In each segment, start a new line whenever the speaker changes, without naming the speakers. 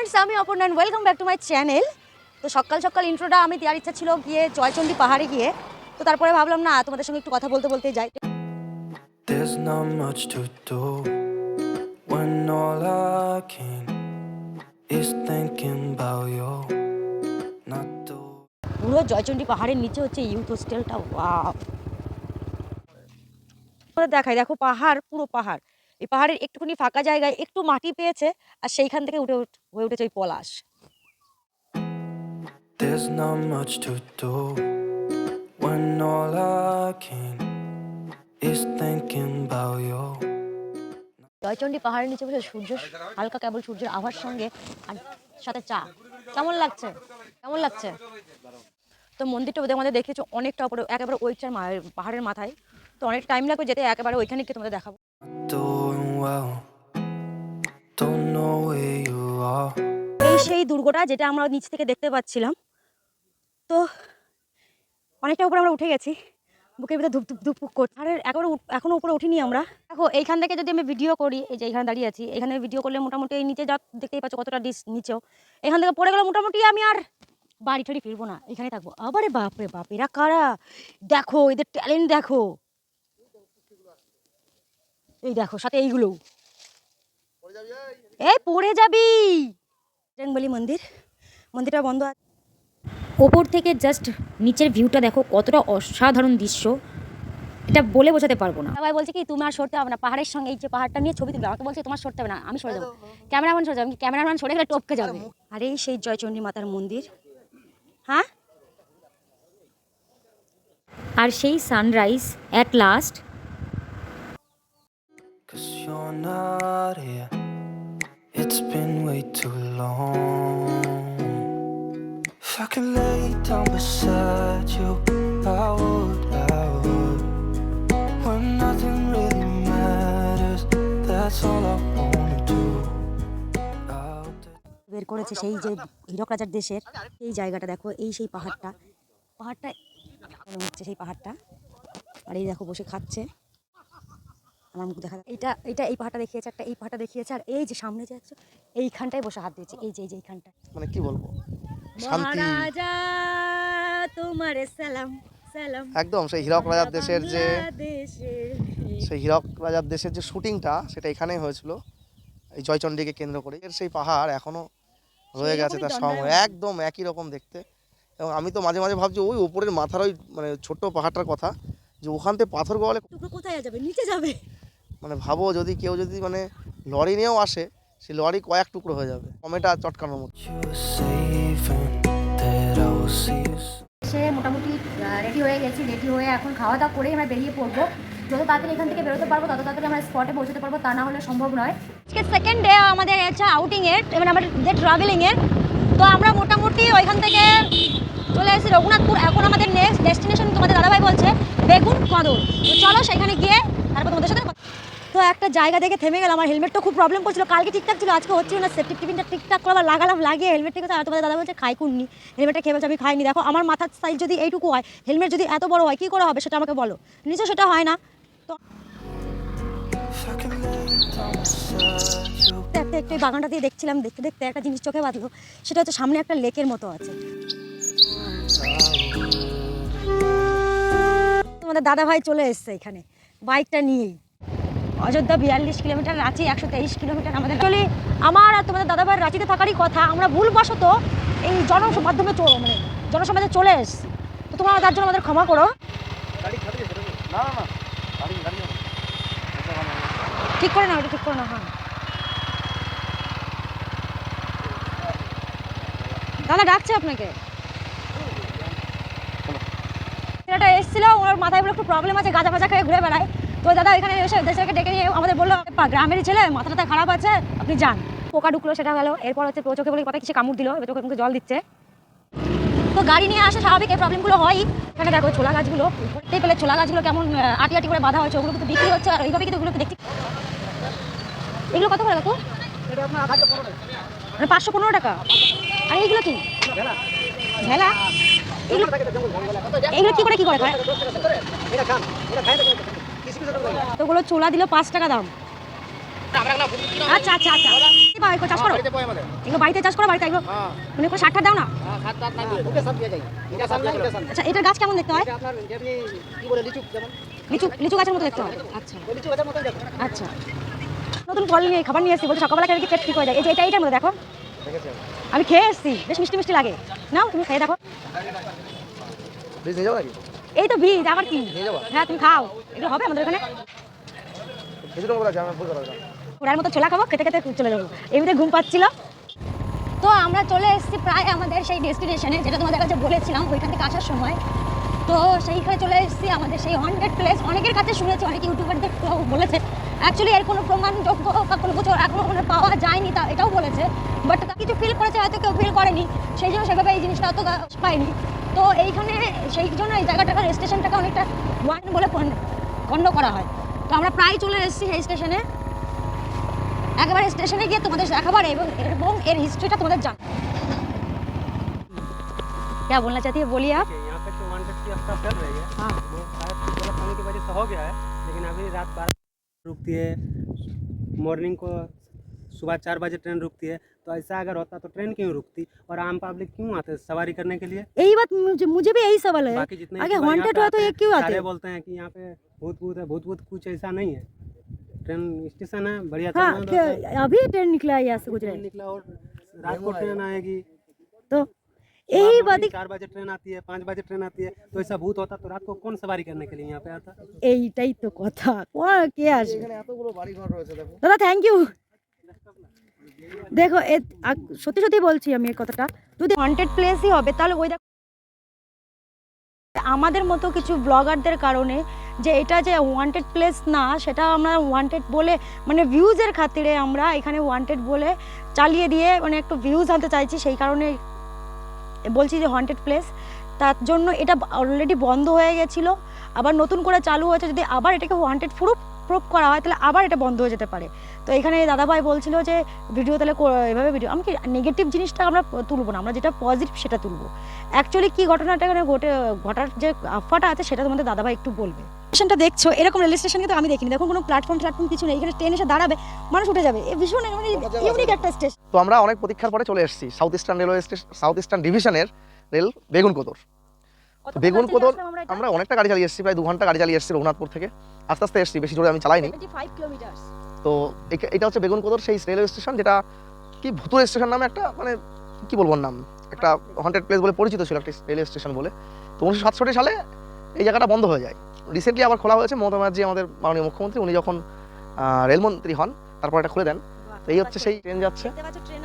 Friends আমি Aparna welcome back to my channel তো সকাল সকাল ইন্ট্রোটা আমি দেওয়ার ইচ্ছা ছিল গিয়ে জয়চন্ডী পাহাড়ে গিয়ে। তো তারপরে ভাবলাম না তোমাদের সঙ্গে একটু কথা বলতে বলতে যাই।
There's not much to do when all I can is thinking about you. Not the
পুরো জয়চন্ডী পাহাড়ের নিচে হচ্ছে ইউথ হোস্টেলটা ওয়াও দেখাই দেখো পাহাড় পুরো পাহাড়। এই পাহাড়ের একটুখানি ফাঁকা জায়গায় একটু মাটি পেয়েছে আর সেইখান থেকে উঠে হয়ে উঠেছে ওই পলাশ।
There's not much to do when all I can is thinking about you.
Joychandi পাহাড়ের নিচে বসে সূর্য হালকা কেবল সূর্যের আভার সঙ্গে আর সাথে চা। কেমন লাগছে? কেমন লাগছে? তো মন্দিরটা ওদের আমাদের দেখেছ অনেকটা উপরে একেবারে ওইটার পাহাড়ের মাথায়। তো অনেক টাইম লাগবে যেতে একেবারে ওইখানে গিয়ে তোমাদের দেখাবো।
Well, don't know where you are.
এই সেই দুর্গটা যেটা আমরা নিচ থেকে দেখতে পাচ্ছিলাম। তো অনেকটা উপরে আমরা উঠে গেছি। বুকের ভিতরে ধুপ ধুপ ধুপ করছে। আর একেবারে উঠ- এখনও উপরে উঠিনি আমরা। দেখো এইখান থেকে যদি আমি ভিডিও করি এই যে এখানে দাঁড়িয়ে আছি এখানে ভিডিও করলে মোটামুটি এই নিচে যা দেখতেই পাচ্ছ কতটা ডিস নিচেও। এখান থেকে পড়ে গেলে মোটামুটি আমি আর বাড়ি ঠাড়ি ফিরবো না। এখানে থাকব। আবারে বাপরে বাপ এরা কারা? দেখো এদের ট্যালেন্ট দেখো। এই দেখো সাথে এইগুলো এই? পড়ে যাবি। বলি মন্দির মন্দিরটা বন্ধ আছে।
ওপর থেকে জাস্ট নিচের ভিউটা দেখো কতটা অসাধারণ দৃশ্য। এটা বলে বোঝাতে পারব না।
সবাই বলছে কি তুমি আর সরতে হবে না। পাহাড়ের সঙ্গে এই যে পাহাড়টা নিয়ে ছবি তুলবে আমাকে বলছে তোমার সরতে হবে না আমি সরে যাব। ক্যামেরাম্যান সরে যাবে ক্যামেরাম্যান সরে গেলে টপকে যাবে। আর এই সেই জয়চণ্ডী মাতার মন্দির। হ্যাঁ?
আর সেই sunrise at
last you're not here. It's been way too long. If I could lay down beside you, I would, I would. When nothing really matters, that's all I wanna do.
বের করেছে সেই যে হীরক রাজার দেশের এই জায়গাটা দেখো এই সেই পাহাড়টা পাহাড়টা মনে হচ্ছে সেই পাহাড়টা আর এই দেখো বসে খাচ্ছে আমার মুখ দেখা এইটা এইটা এই পাহাটা দেখিয়েছে একটা এই পাহাটা দেখিয়েছে আর এই যে সামনে যে একশো এইখানটায় বসে হাত দিয়েছে এই যে এই যে এইখানটা
মানে কি বলব?
মহারাজা তোমার সালাম সালাম।
একদম সেই হীরক রাজার দেশের যে সেই হীরক রাজার দেশের যে শুটিংটা সেটা এখানেই হয়েছিল। এই জয়চণ্ডীকে কেন্দ্র করে। এর সেই পাহাড় এখনও রয়ে গেছে তার সময় একদম একই রকম দেখতে। এবং আমি তো মাঝে মাঝে ভাবছি ওই উপরের মাথার ওই মানে ছোট্ট পাহাড়টার কথা যে ওখান থেকে পাথর গলে
টুকরো কোথায় যাবে? নিচে যাবে।
মানে ভাবো যদি কেউ যদি মানে লরি নিয়েও আসে, সে লরি কয়েক টুকরো হয়ে যাবে। কমেটা চটকানোর মতো.
সে মোটামুটি রেডি হয়ে গেছি রেডি হয়ে এখন খাওয়া দাওয়া করেই আমরা বেরিয়ে পড়ব। যত তাড়াতাড়ি এখান থেকে বেরোতে পারব, তত তাড়াতাড়ি আমরা স্পটে পৌঁছতে পারব, তা না হলে সম্ভব নয়।
আজকে সেকেন্ড ডে আমাদের আছে আউটিং এর, এবার আমাদের যে ট্রাভেলিং এর। তো আমরা মোটামুটি ওইখান থেকে চলে এসেছি রঘুনাথপুর। এখন আমাদের নেক্সট ডেস্টিনেশন তোমাদের দাদাভাই বলছে, বেগুন কদর তো চলো সেখানে গিয়ে তারপর তোমাদের সাথে একটা জায়গা দেখে থেমে গেলাম। আমার হেলমেটটা খুব প্রবলেম করছিল। কালকে ঠিকঠাক ছিল, আজকে হচ্ছিল না। সেফটি টিফিনটা ঠিকঠাক করে আবার লাগালাম, লাগিয়ে হেলমেট ঠিক আছে তোমাদের দাদা বলছে, খাই কুননি। হেলমেটটা খেয়ে বলছে আমি খাইনি। দেখো, আমার মাথার সাইজ যদি এইটুকু হয় হেলমেট যদি এত বড় হয়, কী করে হবে? সেটা আমাকে বলো। নিচে সেটা হয় না। তো. দেখতে একটু বাগানটা দিয়ে দেখছিলাম, দেখতে দেখতে একটা জিনিস চোখে বাঁধলো। সেটা হচ্ছে সামনে একটা লেকের মতো আছে। তোমাদের দাদা ভাই চলে এসছে এখানে। বাইকটা নিয়েই। অযোধ্যা বিয়াল্লিশ কিলোমিটার, রাঁচি একশো তেইশ কিলোমিটার আমাদের চলে। আমার আর তোমাদের দাদা ভাইয়ের রাঁচিতে থাকারই কথা, আমরা ভুলবশত এই জন মাধ্যমে চো মানে জনসমাজে চলে এসছি। তো তোমরা তার জন্য আমাদের ক্ষমা করো। ঠিক করে নাও, এটা ঠিক করে নাও হ্যাঁ। দাদা ডাকছে আপনাকে? ছেলেটা এসেছিল ওনার মাথায় একটু প্রবলেম আছে গাঁজা ফাজা খেয়ে ঘুরে বেড়ায়। তো দাদা, এখানে এসে দেশটাকে ডেকে নিয়ে আমাদের বলল গ্রামের ছেলে, মাথাটা খারাপ আছে, আপনি যান। পোকা ঢুকলো, সেটা গেল এরপর হচ্ছে চোখে বলে, কথা কিছু কামড় দিল? চোখে মুখে জল দিচ্ছে। তো গাড়ি নিয়ে আসা স্বাভাবিক, এই প্রবলেমগুলো হয়। এখানে দেখো ছোলা গাছগুলো, দেখতে পেলে ছোলা গাছগুলো কেমন আটি আটি করে বাঁধা হয়েছে, ওগুলো কিন্তু বিক্রি হচ্ছে, আর এইভাবে কিন্তু ওগুলোকে দেখতে এগুলো কত করে দেখো মানে পাঁচশো পনেরো টাকা। আর এইগুলো কি? এগুলো এগুলো কি করে কি করে খায়? তো ওগুলো চোলা দিল পাঁচ টাকা দাম। আচ্ছা আচ্ছা আচ্ছা। এগুলো চাষ করো। এগুলো বাড়িতে চাষ করো বাড়িতে এগুলো মানে কোনো সার দাও না? আচ্ছা এটার গাছ কেমন দেখতে হয়? লিচু লিচু গাছের মতো দেখতে হয়। আচ্ছা। আচ্ছা। নতুন ফল নিয়ে খাবার নিয়ে এসেছি বলছি সকালবেলা খেলে কি পেট ঠিক হয়ে যায়। এই যে এটা এইটার মধ্যে দেখো। আমি খেয়ে এসেছি বেশ মিষ্টি মিষ্টি লাগে। নাও তুমি খেয়ে দেখো। এই তো বীজ আবার কি? হ্যাঁ তুমি খাও। এগুলো হবে আমাদের এখানে? ওরার মতো ছোলা খাব খেতে খেতে চলে যাব। এমনিতে ঘুম পাচ্ছিল। তো আমরা চলে এসেছি প্রায় আমাদের সেই ডেস্টিনেশনে যেটা তোমাদের কাছে বলেছিলাম ওইখান থেকে আসার সময়। তো সেইখানে চলে এসেছি আমাদের সেই হান্ড্রেড প্লেস অনেকের কাছে শুনেছি অনেক ইউটিউবারদের বলেছে। অ্যাকচুয়ালি এর কোনো প্রমাণযোগ্য বা কোনো কিছু এখনও মানে পাওয়া যায়নি তা এটাও বলেছে। বাট কিছু ফিল করেছে হয়তো কেউ ফিল করেনি। সেই জন্য সেভাবে এই জিনিসটা অত পায়নি তো এইখানে সেই জন্য এই জায়গাটাকে স্টেশনটাকে অনেকটা ওয়ান বলে গণ্য- গণ্য করা হয় তো আমরা প্রায় চলে এসেছি এই স্টেশনে একেবারে স্টেশনে গিয়ে তোমাদের দেখাবার এবং এবং এর হিস্ট্রিটা তোমাদের জান क्या बोलना चाहती है बोलिए आप
यहाँ पे तो वन फिफ्टी स्टॉप चल रही है
हाँ
वो शायद गलत होने की वजह से हो गया है लेकिन अभी रात बारह रुकती है मॉर्निंग को सुबह चार बजे ट्रेन रुकती है तो ऐसा अगर होता तो ट्रेन क्यों रुकती और आम पब्लिक क्यों आते सवारी करने के लिए
यही बात मुझे मुझे भी यही सवाल है
बाकी जितने
अगर
YouTuber यहाँ
haunted
पे
हुआ तो
आते
ये
हैं,
क्यों आते
सारे
हैं?
बोलते हैं कि यहाँ पे भूत भूत है भूत भूत कुछ ऐसा नहीं है ट्रेन स्टेशन है बढ़िया
हाँ
चलना
क्या-
रहता है।
अभी ट्रेन निकला है यहाँ से गुजरे
ट्रेन निकला और रात को ट्रेन आएगी
तो यही
सुबह
बात
morning चार बजे ट्रेन आती है पाँच बजे ट्रेन आती है तो ऐसा भूत होता तो रात को कौन सवारी करने के लिए यहाँ पे आता
এইটাই তো কথা কোন কে আসবে
এখানে এতগুলো বাড়ি ঘর রয়েছে দেখো
দাদা থ্যাংক ইউ দেখো সত্যি সত্যি বলছি আমি এই কথাটা। যদি হন্টেড প্লেসই হবে, তাহলে ওই দেখো আমাদের মতো কিছু ব্লগারদের কারণে যে এটা যে ওয়ান্টেড প্লেস না, সেটা আমরা ওয়ান্টেড বলে মানে ভিউজের খাতিরে আমরা এখানে ওয়ান্টেড বলে চালিয়ে দিয়ে মানে একটু ভিউজ আনতে চাইছি, সেই কারণে বলছি যে হন্টেড প্লেস তার জন্য এটা অলরেডি বন্ধ হয়ে গেছিল। আবার নতুন করে চালু হয়েছে, যদি আবার এটাকে ওয়ান্টেড প্রুফ প্রুফ করা হয় তাহলে আবার এটা বন্ধ হয়ে যেতে পারে। তো এখানে দাদাভাই বলছিল যে ভিডিও তাহলে এভাবে ভিডিও আমি কি নেগেটিভ জিনিসটা আমরা তুলবো না আমরা যেটা পজিটিভ সেটা তুলবো। অ্যাকচুয়ালি কি ঘটনাটা এখানে ঘটে ঘটার যে আফাটা আছে সেটা তোমাদের দাদাভাই একটু বলবে। স্টেশনটা দেখছ এরকম রেল স্টেশন কিন্তু আমি দেখিনি। দেখুন কোনো প্ল্যাটফর্ম প্ল্যাটফর্ম কিছু নেই। এখানে ট্রেন এসে দাঁড়াবে মানুষ উঠে যাবে। এই ভীষণ মানে ইউনিক একটা স্টেশন
তো আমরা অনেক প্রতীক্ষার পরে চলে এসেছি South Eastern railway station South Eastern ডিভিশনের রেল বেগুন কোদর বেগুন কোদর আমরা অনেকটা গাড়ি চালিয়ে এসেছি প্রায় দু ঘণ্টা গাড়ি চালিয়ে এসেছি রঘুনাথপুর থেকে। আস্তে আস্তে এসেছি বেশি জোরে আমি চালাইনি তো এটা হচ্ছে বেগুন কোদর সেই রেলওয়ে স্টেশন যেটা কি ভুতুর স্টেশন নামে একটা মানে কি বলব নাম? একটা হন্টেড প্লেস বলে পরিচিত ছিল একটা রেলওয়ে স্টেশন বলে। তো উনিশশো সাতষট্টি সালে এই জায়গাটা বন্ধ হয়ে যায়। রিসেন্টলি আবার খোলা হয়েছে মমতা ব্যানার্জি আমাদের মাননীয় মুখ্যমন্ত্রী উনি যখন রেলমন্ত্রী হন তারপর এটা খুলে দেন। তো এই হচ্ছে সেই ট্রেন যাচ্ছে।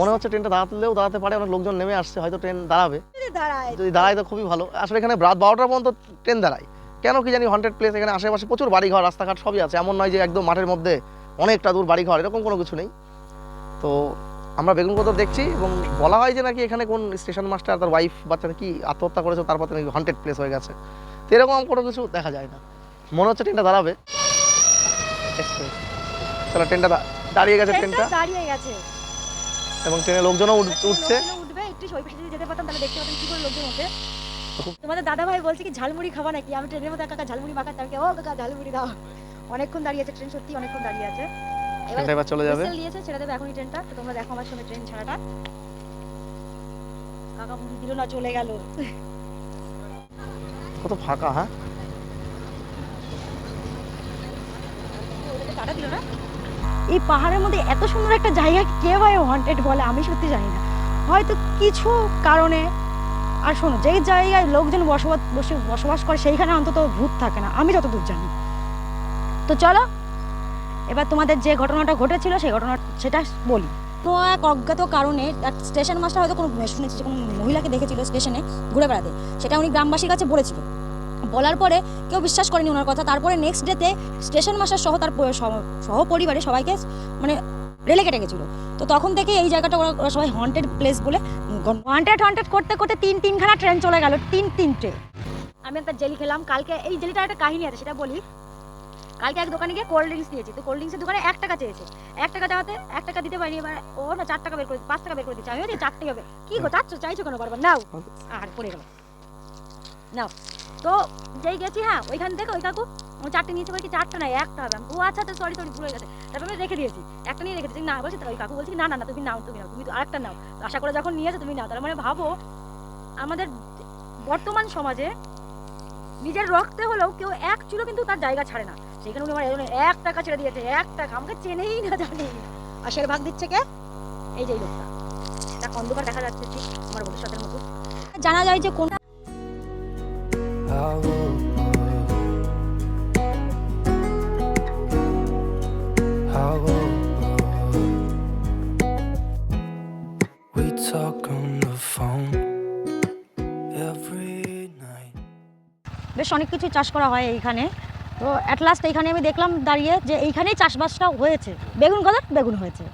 মনে হচ্ছে ট্রেনটা দাঁড়াতেও দাঁড়াতে পারে অনেক লোকজন নেমে আসছে হয়তো ট্রেন দাঁড়াবে।
দাঁড়ায়।
যদি দাঁড়ায় তো খুবই ভালো। আসলে এখানে রাত বারোটার পর্যন্ত ট্রেন দাঁড়ায়। কেন কি জানি হন্টেড প্লেস এখানে আশেপাশে প্রচুর বাড়িঘর রাস্তাঘাট সবই আছে। এমন নয় যে একদম মাঠের মধ্যে অনেকটা দূর বাড়িঘর এরকম কোনো কিছু নেই। তো আমরা বেগুন কোদর দেখছি এবং বলা হয় যে নাকি এখানে কোন স্টেশন মাস্টার তার ওয়াইফ বাচ্চা কি আত্মহত্যা করেছে তারপর তো নাকি হন্টেড প্লেস হয়ে গেছে। তো এরকম কোনো কিছু দেখা যায় না। মনে হচ্ছে ট্রেনটা দাঁড়াবে। চলো ট্রেনটা দাঁড়িয়ে গেছে ট্রেনটা
দাঁড়িয়ে গেছে।
এবং ট্রেনে লোকজনও উঠ- উঠছে।
উঠবে একটু ওই পাশে যদি যেতে পারতাম তাহলে দেখতে পারতাম কি করে লোকজন ওঠে। তোমাদের দাদা ভাই বলছে কি ঝালমুড়ি খাবা নাকি? আমি ট্রেনের মধ্যে কাকা ঝালমুড়ি মাখাতে আমি ও কাকা ঝালমুড়ি দাও। অনেকক্ষণ দাঁড়িয়ে আছে ট্রেন সত্যি অনেকক্ষণ দাঁড়িয়ে আছে। এবার
চলে যাবে?
দিয়েছে ছেড়ে দেবে এখনই ট্রেনটা। তো তোমরা দেখো আমার সঙ্গে ট্রেন ছাড়াটা। কাকা মুড়ি দিল না চলে গেল।
কত ফাঁকা হ্যাঁ?
টাটা দিল না? এই পাহাড়ের মধ্যে এত সুন্দর একটা জায়গা কে ভাই ওয়ান্টেড বলে? আমি সত্যি জানি না। হয়তো কিছু কারণে আর শোনো যেই জায়গায় লোকজন বসবাস বসে বসবাস করে সেইখানে অন্তত ভূত থাকে না আমি যতদূর জানি তো চলো এবার তোমাদের যে ঘটনাটা ঘটেছিল সেই ঘটনা সেটা বলি তো এক অজ্ঞাত কারণে স্টেশন মাস্টার হয়তো কোনো শুনেছি কোনো মহিলাকে দেখেছিল স্টেশনে ঘুরে বেড়াতে সেটা উনি গ্রামবাসীর কাছে বলেছিল বলার পরে কেউ বিশ্বাস করেনি ওনার কথা তারপরে নেক্সট ডেতে স্টেশন মাস্টার সহ তার প- সহ- সহ পরিবারে সবাইকে মানে রেলে কেটে গেছিল। তো তখন থেকে এই জায়গাটা ওরা ওরা সবাই হন্টেড প্লেস বলে হন্টেড হন্টেড করতে করতে তিন তিনখানা ট্রেন চলে গেল তিন তিনটে আমি একটা জেলি খেলাম কালকে এই জেলিটার একটা কাহিনী আছে সেটা বলি। কালকে এক দোকানে গিয়ে কোল্ড ড্রিঙ্কস নিয়েছি তো কোল্ড ড্রিঙ্কসের দোকানে এক টাকা চেয়েছে। এক টাকা দেওয়াতে এক টাকা দিতে পারিনি এবার ও না চার টাকা বের করে পাঁচ টাকা বের করে দিচ্ছে। আমি বলছি চার টাকা বের কি গো চাচ্ছ? চাইছো কেন বারবার? নাও। আর পড়ে গেল। নাও। তো যেই গেছি হ্যাঁ ওইখান থেকে ওই কাকু চারটে নিয়েছে বলছি না, একটা হবে। ও আচ্ছা আচ্ছা সরি সরি ভুলে গেছে। রেখে দিয়েছি। একটা নিয়ে না, বলছি কাকু বলছি না না না, তুমি নাও তুমি নাও, তুমি তো আরেকটা নাও। আশা করে যখন নিয়েছো, তুমি নাও। তার মানে ভাবো, আমাদের বর্তমান সমাজে নিজের রক্তে হলেও কেউ এক চুলো কিন্তু তার জায়গা ছাড়ে না। সেখানে উনি আমার এক টাকা ছেড়ে দিয়েছে, এক টাকা। আমাকে চেনেই না জানি। আর সের ভাগ দিচ্ছে কে? এই যে লোকটা। এটা অন্ধকার দেখা যাচ্ছে ঠিক আমার ভবিষ্যতের মতো। জানা যায় যে কোন বেশ অনেক কিছু চাষ করা হয় এইখানে। তো অ্যাট লাস্ট এইখানে আমি দেখলাম দাঁড়িয়ে যে এইখানেই চাষবাসটা হয়েছে। বেগুন গাছের বেগুন হয়েছে।